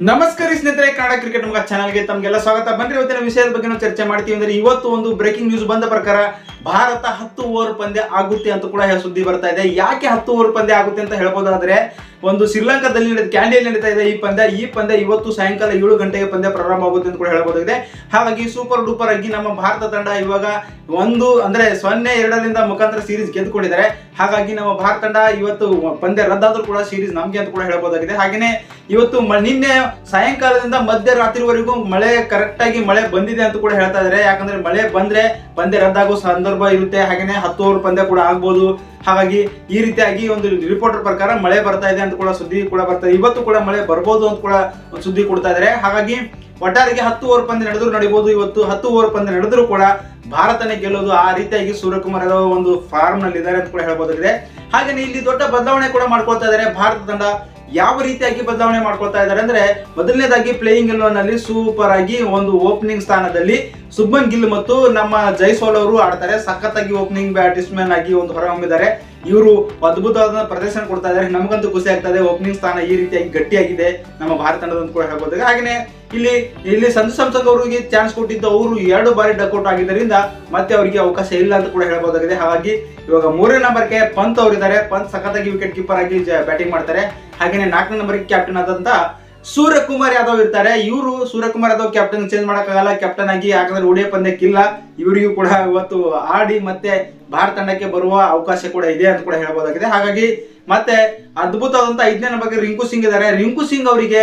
ನಮಸ್ಕಾರ ಸ್ನೇಹಿತರೆ ಕನ್ನಡ ಕ್ರಿಕೆಟ್ ನಮ್ಗೆ ಚಾನಲ್ಗೆ ತಮಗೆಲ್ಲ ಸ್ವಾಗತ. ಬನ್ನಿ ಇವತ್ತಿನ ವಿಷಯದ ಬಗ್ಗೆ ನಾವು ಚರ್ಚೆ ಮಾಡ್ತೀವಿ ಅಂದ್ರೆ ಇವತ್ತು ಒಂದು ಬ್ರೇಕಿಂಗ್ ನ್ಯೂಸ್ ಬಂದ ಪ್ರಕಾರ ಭಾರತ ಹತ್ತು ಓವರ್ ಪಂದ್ಯ ಆಗುತ್ತೆ ಅಂತ ಕೂಡ ಸುದ್ದಿ ಬರ್ತಾ ಇದೆ. ಯಾಕೆ ಹತ್ತು ಓವರ್ ಪಂದ್ಯ ಆಗುತ್ತೆ ಅಂತ ಹೇಳ್ಬೋದಾದ್ರೆ ಒಂದು ಶ್ರೀಲಂಕಾದಲ್ಲಿ ನಡೆದ ಕ್ಯಾಂಡಿಯಲ್ಲಿ ನಡೀತಾ ಇದೆ ಈ ಪಂದ್ಯ. ಈ ಪಂದ್ಯ ಇವತ್ತು ಸಾಯಂಕಾಲ ಏಳು ಗಂಟೆಗೆ ಪಂದ್ಯ ಪ್ರಾರಂಭ ಆಗುತ್ತೆ ಅಂತ ಕೂಡ ಹೇಳಬಹುದಾಗಿದೆ ಹಾಗಾಗಿ ಸೂಪರ್ ಡೂಪರ್ ಆಗಿ ನಮ್ಮ ಭಾರತ ತಂಡ ಇವಾಗ ಒಂದು ಅಂದ್ರೆ ಸೊನ್ನೆ ಎರಡರಿಂದ ಮುಖಾಂತರ ಸೀರೀಸ್ ಗೆದ್ದುಕೊಂಡಿದ್ದಾರೆ. ಹಾಗಾಗಿ ನಮ್ಮ ಭಾರತ ತಂಡ ಇವತ್ತು ಪಂದ್ಯ ರದ್ದಾದ್ರೂ ಕೂಡ ಸೀರೀಸ್ ನಮ್ಗೆ ಅಂತ ಕೂಡ ಹೇಳಬಹುದಾಗಿದೆ ಹಾಗೆಯೇ ಇವತ್ತು ನಿನ್ನೆ ಸಾಯಂಕಾಲದಿಂದ ಮಧ್ಯರಾತ್ರಿವರೆಗೂ ಮಳೆ ಕರೆಕ್ಟ್ ಆಗಿ ಮಳೆ ಬಂದಿದೆ ಅಂತ ಕೂಡ ಹೇಳ್ತಾ ಇದ್ದಾರೆ. ಯಾಕಂದ್ರೆ ಮಳೆ ಬಂದ್ರೆ ಪಂದ್ಯ ರದ್ದಾಗೋ ಸಂದರ್ಭ ಇರುತ್ತೆ. ಹಾಗೆಯೇ ಹತ್ತು ಓವರ್ ಪಂದ್ಯ ಕೂಡ ಆಗ್ಬೋದು. ಹಾಗಾಗಿ ಈ ರೀತಿಯಾಗಿ ಒಂದು ರಿಪೋರ್ಟರ್ ಪ್ರಕಾರ ಮಳೆ ಬರ್ತಾ ಇದೆ ಅಂತ ಕೂಡ ಸುದ್ದಿ ಕೂಡ ಬರ್ತಾ ಇದೆ. ಇವತ್ತು ಕೂಡ ಮಳೆ ಬರ್ಬೋದು ಅಂತ ಕೂಡ ಸುದ್ದಿ ಕೊಡ್ತಾ ಇದ್ದಾರೆ ಹಾಗಾಗಿ ಒಟ್ಟಾರಿಗೆ ಹತ್ತು ಓವರ್ ಪಂದ್ಯ ನಡೆದ್ರು ನಡಿಬಹುದು ಇವತ್ತು ಹತ್ತು ಓವರ್ ಪಂದ್ಯ ನಡೆದ್ರು ಕೂಡ ಭಾರತನೇ ಗೆಲ್ಲೋದು ಆ ರೀತಿಯಾಗಿ ಸೂರ್ಯಕುಮಾರ್ ಯಾದವ್ ಒಂದು ಫಾರ್ಮ್ನಲ್ಲಿ ಇದ್ದಾರೆ ಅಂತ ಕೂಡ ಹೇಳ್ಬೋದಾಗಿದೆ. ಹಾಗೇನೆ ಇಲ್ಲಿ ದೊಡ್ಡ ಬದಲಾವಣೆ ಕೂಡ ಮಾಡ್ಕೊಳ್ತಾ ಇದ್ದಾರೆ ಭಾರತ ತಂಡ ಯಾವ ರೀತಿಯಾಗಿ ಬದಲಾವಣೆ ಮಾಡ್ಕೊಳ್ತಾ ಇದ್ದಾರೆ ಅಂದ್ರೆ ಮೊದಲನೇದಾಗಿ ಪ್ಲೇಯಿಂಗ್ನಲ್ಲಿ ಸೂಪರ್ ಆಗಿ ಒಂದು ಓಪನಿಂಗ್ ಸ್ಥಾನದಲ್ಲಿ ಸುಬ್ಮನ್ ಗಿಲ್ ಮತ್ತು ನಮ್ಮ ಜೈಸೋಲ್ ಅವರು ಆಡ್ತಾರೆ. ಸಖತ್ತಾಗಿ ಓಪನಿಂಗ್ ಬ್ಯಾಟ್ಸ್ಮನ್ ಆಗಿ ಒಂದು ಹೊರಹೊಮ್ಮಿದ್ದಾರೆ. ಇವರು ಅದ್ಭುತವಾದ ಪ್ರದರ್ಶನ ಕೊಡ್ತಾ ಇದ್ದಾರೆ. ನಮಗಂತೂ ಖುಷಿ ಆಗ್ತಾ ಇದೆ. ಓಪನಿಂಗ್ ಸ್ಥಾನ ಈ ರೀತಿಯಾಗಿ ಗಟ್ಟಿಯಾಗಿದೆ. ನಮ್ಮ ಭಾರತ ತಂಡದ ಅಂತ ಕೂಡ ಹೇಳ್ಬೋದು. ಹಾಗೆಯೇ ಇಲ್ಲಿ ಇಲ್ಲಿ ಸಂಜು ಸ್ಯಾಮ್ಸಂಗ್ ಅವರಿಗೆ ಚಾನ್ಸ್ ಕೊಟ್ಟಿದ್ದು ಅವರು ಎರಡು ಬಾರಿ ಡಕ್ಔಟ್ ಆಗಿದ್ದರಿಂದ ಮತ್ತೆ ಅವರಿಗೆ ಅವಕಾಶ ಇಲ್ಲ ಅಂತ ಕೂಡ ಹೇಳ್ಬೋದಾಗಿದೆ ಹಾಗಾಗಿ ಇವಾಗ ಮೂರನೇ ನಂಬರ್ಗೆ ಪಂತ್ ಅವರಿದ್ದಾರೆ. ಪಂತ್ ಸಖತ್ತಾಗಿ ವಿಕೆಟ್ ಕೀಪರ್ ಆಗಿ ಬ್ಯಾಟಿಂಗ್ ಮಾಡ್ತಾರೆ. ಹಾಗೆಯೇ ನಾಲ್ಕನೇ ನಂಬರ್ಗೆ ಕ್ಯಾಪ್ಟನ್ ಆದಂತ ಸೂರ್ಯಕುಮಾರ್ ಯಾದವ್ ಇರ್ತಾರೆ. ಇವರು ಸೂರ್ಯಕುಮಾರ್ ಯಾದವ್ ಕ್ಯಾಪ್ಟನ್ ಚೇಂಜ್ ಮಾಡಕ್ಕಾಗಲ್ಲ. ಕ್ಯಾಪ್ಟನ್ ಆಗಿ ಯಾಕಂದ್ರೆ ಒಡಿಯ ಪಂದ್ಯಕ್ಕಿಲ್ಲ. ಇವರಿಗೂ ಕೂಡ ಇವತ್ತು ಆಡಿ ಮತ್ತೆ ಭಾರತ ತಂಡಕ್ಕೆ ಬರುವ ಅವಕಾಶ ಕೂಡ ಇದೆ ಅಂತ ಕೂಡ ಹೇಳ್ಬೋದಾಗಿದೆ. ಹಾಗಾಗಿ ಮತ್ತೆ ಅದ್ಭುತವಾದಂತ ಐದನೇ ನಂಬರ್ಗೆ ರಿಂಕು ಸಿಂಗ್ ಇದ್ದಾರೆ. ರಿಂಕು ಸಿಂಗ್ ಅವರಿಗೆ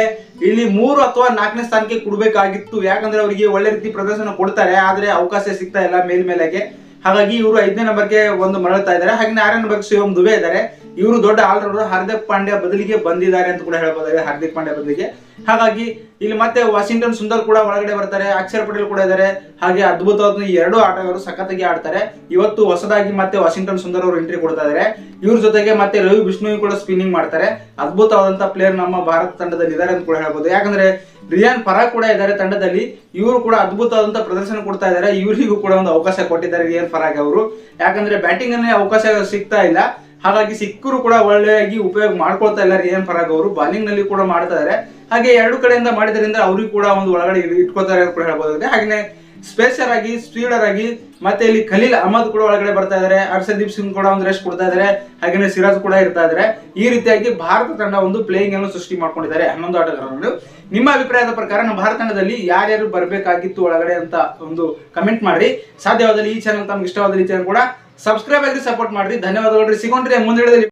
ಇಲ್ಲಿ ಮೂರು ಅಥವಾ ನಾಲ್ಕನೇ ಸ್ಥಾನಕ್ಕೆ ಕೊಡಬೇಕಾಗಿತ್ತು. ಯಾಕಂದ್ರೆ ಅವರಿಗೆ ಒಳ್ಳೆ ರೀತಿ ಪ್ರದರ್ಶನ ಕೊಡ್ತಾರೆ. ಆದ್ರೆ ಅವಕಾಶ ಸಿಗ್ತಾ ಇಲ್ಲ ಮೇಲ್ಮೇಲೆಗೆ. ಹಾಗಾಗಿ ಇವರು ಐದನೇ ನಂಬರ್ಗೆ ಒಂದು ಮರಳುತ್ತಾ ಇದ್ದಾರೆ. ಹಾಗೆ ಆರನೇ ನಂಬರ್ಗೆ ಶಿವಮ್ ದುಬೆ ಇದ್ದಾರೆ. ಇವರು ದೊಡ್ಡ ಆಲ್ರೌಂಡರ್ ಹಾರ್ದಿಕ್ ಪಾಂಡ್ಯ ಬದಲಿಗೆ ಬಂದಿದ್ದಾರೆ ಅಂತ ಕೂಡ ಹೇಳ್ಬೋದಾಗಿದೆ, ಹಾರ್ದಿಕ್ ಪಾಂಡ್ಯ ಬದಲಿಗೆ. ಹಾಗಾಗಿ ಇಲ್ಲಿ ಮತ್ತೆ ವಾಷಿಂಗ್ಟನ್ ಸುಂದರ್ ಕೂಡ ಒಳಗಡೆ ಬರ್ತಾರೆ, ಅಕ್ಷರ್ ಪಟೇಲ್ ಕೂಡ ಇದ್ದಾರೆ ಹಾಗೆ ಅದ್ಭುತವಾದ ಎರಡು ಆಟಗಾರರು ಸಖತ್ತಾಗಿ ಆಡ್ತಾರೆ. ಇವತ್ತು ಹೊಸದಾಗಿ ಮತ್ತೆ ವಾಷಿಂಗ್ಟನ್ ಸುಂದರ್ ಅವರು ಎಂಟ್ರಿ ಕೊಡ್ತಾ ಇದ್ದಾರೆ ಇವ್ರ ಜೊತೆಗೆ ಮತ್ತೆ ರವಿ ಬಿಷ್ಣು ಕೂಡ ಸ್ಪಿನ್ನಿಂಗ್ ಮಾಡ್ತಾರೆ. ಅದ್ಭುತವಾದಂತ ಪ್ಲೇಯರ್ ನಮ್ಮ ಭಾರತ ತಂಡದಲ್ಲಿ ಇದ್ದಾರೆ ಅಂತ ಕೂಡ ಹೇಳ್ಬೋದು. ಯಾಕಂದ್ರೆ ರಿಯಾನ್ ಪರಾಗ್ ಕೂಡ ಇದ್ದಾರೆ ತಂಡದಲ್ಲಿ. ಇವರು ಕೂಡ ಅದ್ಭುತವಾದಂತ ಪ್ರದರ್ಶನ ಕೊಡ್ತಾ ಇದ್ದಾರೆ ಇವರಿಗೂ ಕೂಡ ಒಂದು ಅವಕಾಶ ಕೊಟ್ಟಿದ್ದಾರೆ ರಿಯಾನ್ ಪರಾಗ್ ಅವರು. ಯಾಕಂದ್ರೆ ಬ್ಯಾಟಿಂಗ್ ಅನ್ನೇ ಅವಕಾಶ ಸಿಗ್ತಾ ಇಲ್ಲ. ಹಾಗಾಗಿ ಸಿಕ್ಕರು ಕೂಡ ಒಳ್ಳೆಯಾಗಿ ಉಪಯೋಗ ಮಾಡ್ಕೊಳ್ತಾ ಇಲ್ಲ ರಿಯಾನ್ ಪರಾಗ್ ಅವರು. ಬಾಲಿಂಗ್ನಲ್ಲಿ ಕೂಡ ಮಾಡ್ತಾ ಇದ್ದಾರೆ. ಹಾಗೆ ಎರಡು ಕಡೆಯಿಂದ ಮಾಡಿದ್ರಿಂದ ಅವ್ರಿಗೆ ಕೂಡ ಒಂದು ಒಳಗಡೆ ಇಟ್ಕೋತಾರೆ ಕೂಡ ಹೇಳ್ಬೋದಾಗಿದೆ. ಹಾಗೆ ಸ್ಪೇಸರ್ ಆಗಿ ಸ್ಪೀಡರ್ ಆಗಿ ಮತ್ತೆ ಇಲ್ಲಿ ಖಲೀಲ್ ಅಹಮದ್ ಕೂಡ ಒಳಗಡೆ ಬರ್ತಾ ಇದ್ದಾರೆ. ಹರ್ಷದೀಪ್ ಸಿಂಗ್ ಕೂಡ ಒಂದು ರೆಸ್ಟ್ ಕೊಡ್ತಾ ಇದ್ದಾರೆ. ಹಾಗೆ ಸಿರಾಜ್ ಕೂಡ ಇರ್ತಾ ಇದ್ದಾರೆ. ಈ ರೀತಿಯಾಗಿ ಭಾರತ ತಂಡ ಒಂದು ಪ್ಲೇಯಿಂಗ್ ಅನ್ನು ಸೃಷ್ಟಿ ಮಾಡ್ಕೊಂಡಿದ್ದಾರೆ ಹನ್ನೊಂದು ಆಟಗಾರರು ನಿಮ್ಮ ಅಭಿಪ್ರಾಯದ ಪ್ರಕಾರ ನಮ್ಮ ಭಾರತ ತಂಡದಲ್ಲಿ ಯಾರ್ಯಾರು ಬರಬೇಕಾಗಿತ್ತು ಒಳಗಡೆ ಅಂತ ಒಂದು ಕಮೆಂಟ್ ಮಾಡಿ ಸಾಧ್ಯವಾದಲ್ಲಿ ಈ ಚಾನಲ್ ತಮ್ಗೆ ಇಷ್ಟವಾದ ಚಾನಲ್ ಕೂಡ ಸಬ್ಸ್ಕ್ರೈಬ್ ಆಗಿ ಸಪೋರ್ಟ್ ಮಾಡ್ರಿ. ಧನ್ಯವಾದಗಳು ಸಿಗೋಣ್ರಿ ಮುಂದೆ